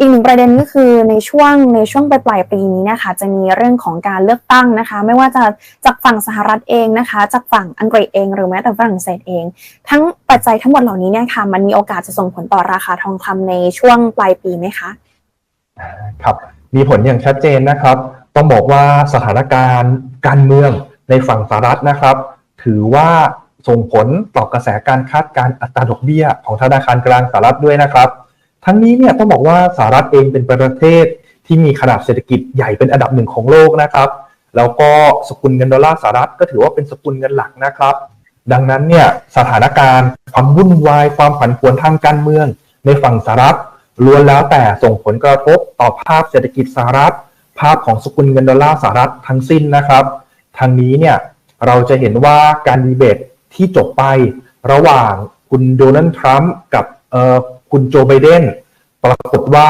อีกหนึ่งประเด็นก็คือในช่วงในช่วงปลายปลายปีนี้นะคะจะมีเรื่องของการเลือกตั้งนะคะ ไม่ว่าจะจากฝั่งสหรัฐเองนะคะ จากฝั่งอังกฤษเองหรือแม้แต่ฝรั่งเศสเอง ทั้งปัจจัยทั้งหมดเหล่านี้เนี่ยค่ะมันมีโอกาสจะส่งผลต่อราคาทองคำในช่วงปลายปีไหมคะครับมีผลอย่างชัดเจนนะครับ ต้องบอกว่าสถานการณ์การเมืองในฝั่งสหรัฐนะครับ ถือว่าส่งผลต่อกระแสการคาดการอัตราดอกเบี้ยของธนาคารกลางสหรัฐด้วยนะครับ ทั้งนี้เนี่ยต้องบอกว่าสหรัฐเองเป็นประเทศที่มีขนาดเศรษฐกิจใหญ่เป็นอันดับหนึ่งของโลกนะครับ แล้วก็สกุลเงินดอลลาร์สหรัฐก็ถือว่าเป็นสกุลเงินหลักนะครับ ดังนั้นเนี่ยสถานการณ์ ความวุ่นวายความผันผวนทางการเมือง ในฝั่งสหรัฐล้วนแล้วแต่ส่งผลกระทบต่อภาพเศรษฐกิจสหรัฐ ภาพของสกุลเงินดอลลาร์สหรัฐทั้งสิ้นนะครับทางนี้เนี่ยเราจะเห็นว่าการดีเบตที่จบไประหว่างคุณโดนัลด์ทรัมป์กับ คุณโจไบเดนปรากฏว่า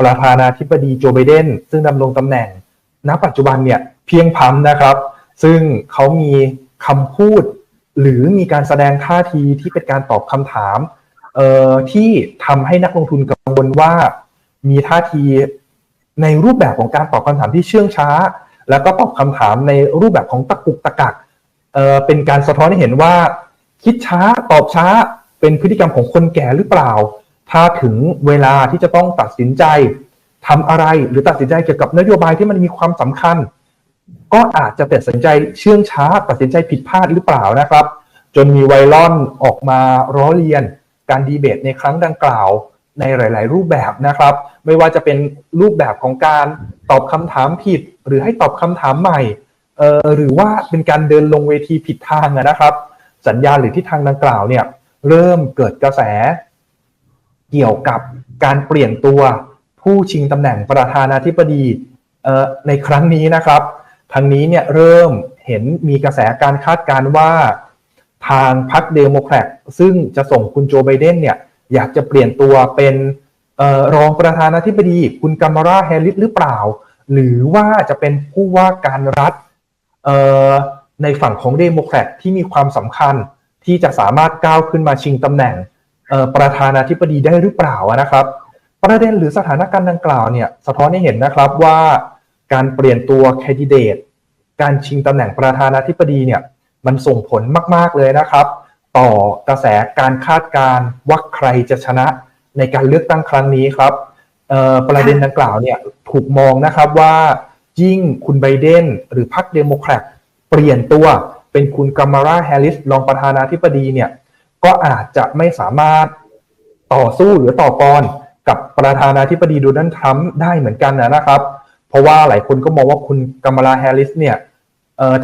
ประธานาธิบดีโจไบเดนซึ่งดำรงตำแหน่ง ณปัจจุบันเนี่ยเพียงพ้ำนะครับ ซึ่งเขามีคำพูด หรือมีการแสดงท่าทีที่เป็นการตอบคำถามเอ่อที่ทำให้นักลงทุนกังวลว่า มีท่าทีในรูปแบบของการตอบคำถามที่เชื่องช้า แล้วก็ตอบคำถามในรูปแบบของตะกุกตะกักเอ่อเป็นการสะท้อนให้เห็นว่า คิดช้าตอบช้าเป็นพฤติกรรมของคนแก่หรือเปล่า ถ้าถึงเวลาที่จะต้องตัดสินใจทำอะไรหรือตัดสินใจเกี่ยวกับนโยบายที่มันมีความสำคัญ ก็อาจจะตัดสินใจเชื่องช้า ตัดสินใจผิดพลาดหรือเปล่านะครับ จนมีไวรัลออกมาร้อเรียน การดีเบตในครั้งดังกล่าวในหลาย ๆ รูปแบบนะครับ ไม่ว่าจะเป็นรูปแบบของการตอบคำถามผิด หรือให้ตอบคำถามใหม่เอ่อหรือว่าเป็นการเดินลงเวทีผิดทางนะครับ สัญญาณหรือทิศทางดังกล่าวเนี่ยเริ่มเกิดกระแส เกี่ยวกับการเปลี่ยนตัวผู้ชิงตำแหน่งประธานาธิบดีในครั้งนี้นะครับทางนี้เนี่ยเริ่มเห็นมีกระแสการคาดการณ์ว่าทางพรรคเดโมแครตซึ่งจะส่งคุณโจไบเดนเนี่ยอยากจะเปลี่ยนตัวเป็นออรองประธานาธิบดี คุณกัมมาราแฮร์ริสหรือเปล่า หรือว่าจะเป็นผู้ว่าการรัฐในฝั่งของเดโมแครตที่มีความสำคัญที่จะสามารถก้าวขึ้นมาชิงตำแหน่ง ประธานาธิบดีได้หรือเปล่านะครับ ประเด็นหรือสถานการณ์ดังกล่าวเนี่ยสะท้อนให้เห็นนะครับว่าการเปลี่ยนตัวแคนดิเดตการชิงตำแหน่งประธานาธิบดีเนี่ยมันส่งผลมาก ๆ เลยนะครับ ต่อกระแสการคาดการ์ว่าใครจะชนะในการเลือกตั้งครั้งนี้ครับประเด็นดังกล่าวเนี่ยถูกมองนะครับว่ายิ่งคุณไบเดนหรือพรรคเดโมแครตเปลี่ยนตัวเป็นคุณกัมมาราแฮร์ริสรองประธานาธิบดีเนี่ย ก็อาจจะไม่สามารถต่อสู้หรือต่อกรกับประธานาธิบดีโดนัลด์ทรัมป์ได้เหมือนกันนะครับ เพราะว่าหลายคนก็มองว่าคุณกัมลาแฮร์ริสเนี่ย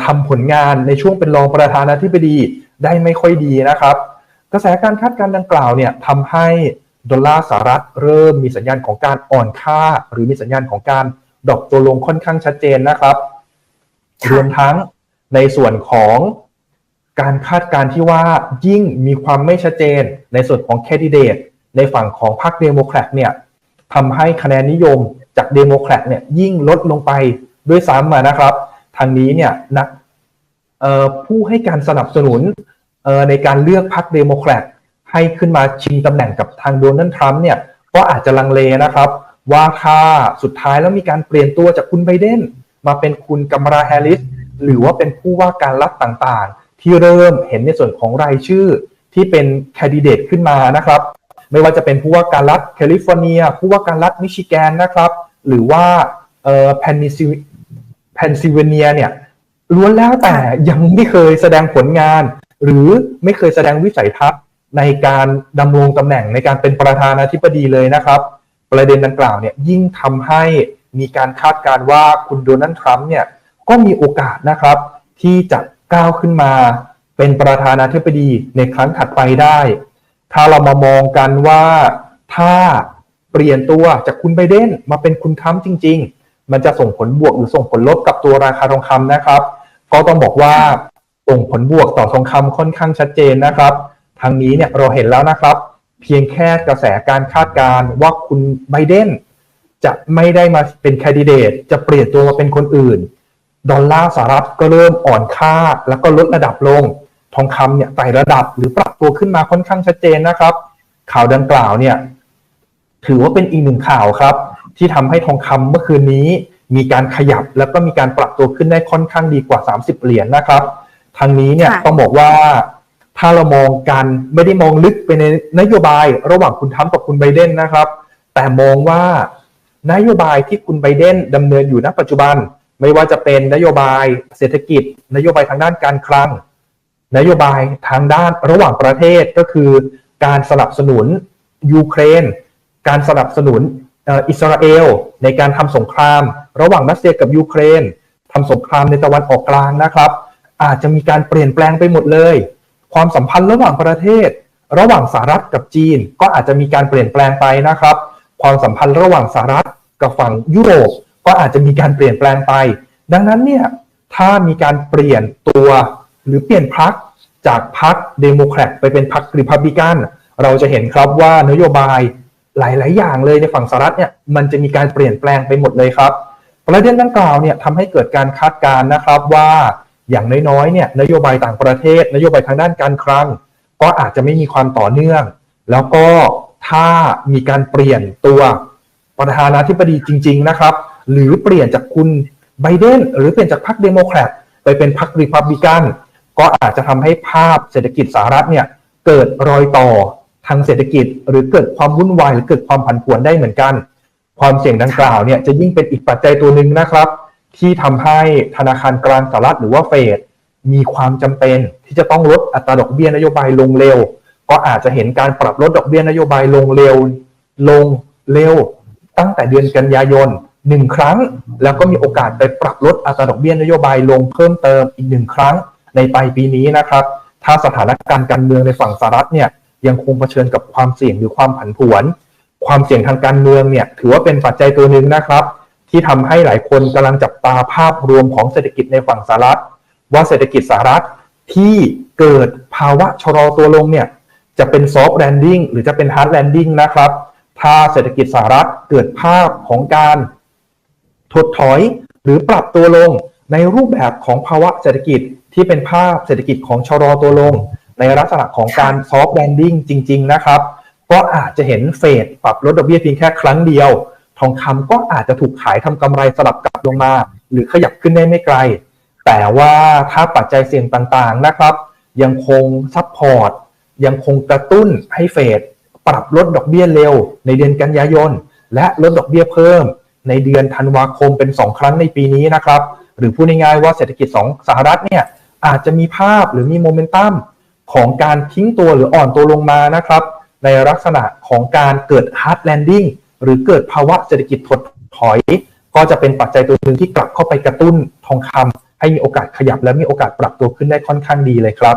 ทำผลงานในช่วงเป็นรองประธานาธิบดีได้ไม่ค่อยดีนะครับ กระแสการคาดการณ์ดังกล่าวเนี่ยทำให้ดอลลาร์สหรัฐเริ่มมีสัญญาณของการอ่อนค่า หรือมีสัญญาณของการดรอปตัวลงค่อนข้างชัดเจนนะครับรวมทั้งในส่วนของ การคาดการณ์ที่ว่ายิ่งมีความไม่ชัดเจนในส่วนของแคนดิเดตในฝั่งของพรรคเดโมแครตเนี่ยทำให้คะแนนนิยมจากเดโมแครตเนี่ยยิ่งลดลงไปด้วยซ้ำนะครับ ทางนี้เนี่ยนักผู้ให้การสนับสนุนในการเลือกพรรคเดโมแครตให้ขึ้นมาชิงตำแหน่งกับทางโดนัลด์ทรัมป์เนี่ยก็อาจจะลังเลนะครับ ว่าถ้าสุดท้ายแล้วมีการเปลี่ยนตัวจากคุณไบเดนมาเป็นคุณกัมราแฮร์ริสหรือว่าเป็นผู้ว่าการรัฐต่างๆ ที่เริ่มเห็นในส่วนของรายชื่อที่เป็นแคนดิเดตขึ้นมานะครับ ไม่ว่าจะเป็นผู้ว่าการรัฐแคลิฟอร์เนีย ผู้ว่าการรัฐมิชิแกนนะครับ หรือว่าเอ่อเพนนิซิเพนซิลเวเนียเนี่ยล้วนแล้วแต่ยังไม่เคยแสดงผลงาน หรือไม่เคยแสดงวิสัยทัศน์ในการดำรงตำแหน่งในการเป็นประธานาธิบดีเลยนะครับ ประเด็นดังกล่าวเนี่ยยิ่งทำให้มีการคาดการณ์ว่าคุณโดนัลด์ทรัมป์เนี่ยก็มีโอกาสนะครับ ที่จะ ก้าวขึ้นมา เป็นประธานาธิบดีในครั้งถัดไปได้ ถ้าเรามามองกันว่าถ้าเปลี่ยนตัวจากคุณไบเดนมาเป็นคุณทรัมป์จริง ๆ มันจะส่งผลบวกหรือส่งผลลบกับตัวราคาทองคำนะครับ ก็ต้องบอกว่าส่งผลบวกต่อทองคำค่อนข้างชัดเจนนะครับ ทางนี้เนี่ยเราเห็นแล้วนะครับ เพียงแค่กระแสการคาดการณ์ว่าคุณไบเดนจะไม่ได้มาเป็นแคนดิเดตจะเปลี่ยนตัวมาเป็นคนอื่น ดอลลาร์สหรัฐก็เริ่มอ่อนค่าแล้วก็ลดระดับลง ทองคำเนี่ยไต่ระดับหรือปรับตัวขึ้นมาค่อนข้างชัดเจนนะครับ ข่าวดังกล่าวเนี่ยถือว่าเป็นอีกหนึ่งข่าวครับ ที่ทำให้ทองคำเมื่อคืนนี้ มีการขยับแล้วก็มีการปรับตัวขึ้นได้ค่อนข้างดีกว่า 30 เหรียญนะครับ ทางนี้เนี่ยค่ะต้องบอกว่าถ้าเรามองกันไม่ได้มองลึกไปในนโยบายระหว่างคุณทรัมป์กับคุณไบเดนนะครับ แต่มองว่านโยบายที่คุณไบเดนดำเนินอยู่ณปัจจุบัน ไม่ว่าจะเป็นนโยบายเศรษฐกิจ นโยบายทางด้านการคลัง นโยบายทางด้านระหว่างประเทศก็คือการสนับสนุนยูเครน การสนับสนุนอิสราเอลในการทำสงคราม ระหว่างรัสเซียกับยูเครนทำสงครามในตะวันออกกลางนะครับ อาจจะมีการเปลี่ยนแปลงไปหมดเลย ความสัมพันธ์ระหว่างประเทศ ระหว่างสหรัฐกับจีน ก็อาจจะมีการเปลี่ยนแปลงไปนะครับ ความสัมพันธ์ระหว่างสหรัฐกับฝั่งยุโรป ก็อาจจะมีการเปลี่ยนแปลงไป ดังนั้นเนี่ยถ้ามีการเปลี่ยนตัวหรือเปลี่ยนพรรคจากพรรคเดโมแครตไปเป็นพรรคริพับลิกันเราจะเห็นครับว่านโยบายหลาย ๆ อย่างเลยในฝั่งสหรัฐเนี่ยมันจะมีการเปลี่ยนแปลงไปหมดเลยครับ ประเด็นดังกล่าวเนี่ยทำให้เกิดการคาดการณ์นะครับว่าอย่างน้อย ๆ เนี่ยนโยบายต่างประเทศ นโยบายทางด้านการคลังก็อาจจะไม่มีความต่อเนื่อง แล้วก็ถ้ามีการเปลี่ยนตัวประธานาธิบดีจริง ๆ นะครับ หรือเปลี่ยนจากคุณไบเดนหรือเปลี่ยนจากพรรคเดโมแครตไปเป็นพรรครีพับลิกัน ก็อาจจะทำให้ภาพเศรษฐกิจสหรัฐเนี่ยเกิดรอยต่อทางเศรษฐกิจ หรือเกิดความวุ่นวายหรือเกิดความผันผวนได้เหมือนกัน ความเสี่ยงดังกล่าวเนี่ยจะยิ่งเป็นอีกปัจจัยตัวหนึ่งนะครับ ที่ทำให้ธนาคารกลางสหรัฐหรือว่าเฟดมีความจำเป็นที่จะต้องลดอัตราดอกเบี้ยนโยบายลงเร็ว ก็อาจจะเห็นการปรับลดดอกเบี้ยนโยบายลงเร็ว ลงเร็ว ตั้งแต่เดือนกันยายน หนึ่งครั้ง แล้วก็มีโอกาสไปปรับลดอัตราดอกเบี้ยนโยบายลงเพิ่มเติมอีกหนึ่งครั้งในปลายปีนี้นะครับ ถ้าสถานการณ์การเมืองในฝั่งสหรัฐเนี่ยยังคงเผชิญกับความเสี่ยงหรือความผันผวน ความเสี่ยงทางการเมืองเนี่ยถือว่าเป็นปัจจัยตัวหนึ่งนะครับ ที่ทำให้หลายคนกำลังจับตาภาพรวมของเศรษฐกิจในฝั่งสหรัฐ ว่าเศรษฐกิจสหรัฐที่เกิดภาวะชะลอตัวลงเนี่ยจะเป็นซอฟต์แลนดิ้งหรือจะเป็นฮาร์ดแลนดิ้งนะครับ ถ้าเศรษฐกิจสหรัฐเกิดภาพของการ ถดถอยหรือปรับตัวลงในรูปแบบของภาวะเศรษฐกิจที่เป็นภาพเศรษฐกิจของชะลอตัวลง ในลักษณะของการซอฟต์แลนดิ้งจริง ๆ นะครับ ก็อาจจะเห็นเฟดปรับลดดอกเบี้ยเพียงแค่ครั้งเดียว ทองคำก็อาจจะถูกขายทำกำไรสลับกลับลงมา หรือขยับขึ้นได้ไม่ไกล แต่ว่าถ้าปัจจัยเสี่ยงต่างๆนะครับ ยังคงซัพพอร์ตยังคงกระตุ้นให้เฟดปรับลดดอกเบี้ยเร็วในเดือนกันยายนและลดดอกเบี้ยเพิ่ม ในเดือนธันวาคมเป็น 2 ครั้งในปีนี้นะครับ หรือพูดง่ายๆว่าเศรษฐกิจของสหรัฐเนี่ยอาจจะมีภาพหรือมีโมเมนตัมของการทิ้งตัวหรืออ่อนตัวลงมานะครับ ในลักษณะของการเกิด hard landing หรือเกิดภาวะเศรษฐกิจถดถอย ก็จะเป็นปัจจัยตัวหนึ่งที่กลับเข้าไปกระตุ้นทองคำให้มีโอกาสขยับและมีโอกาสปรับตัวขึ้นได้ค่อนข้างดีเลยครับ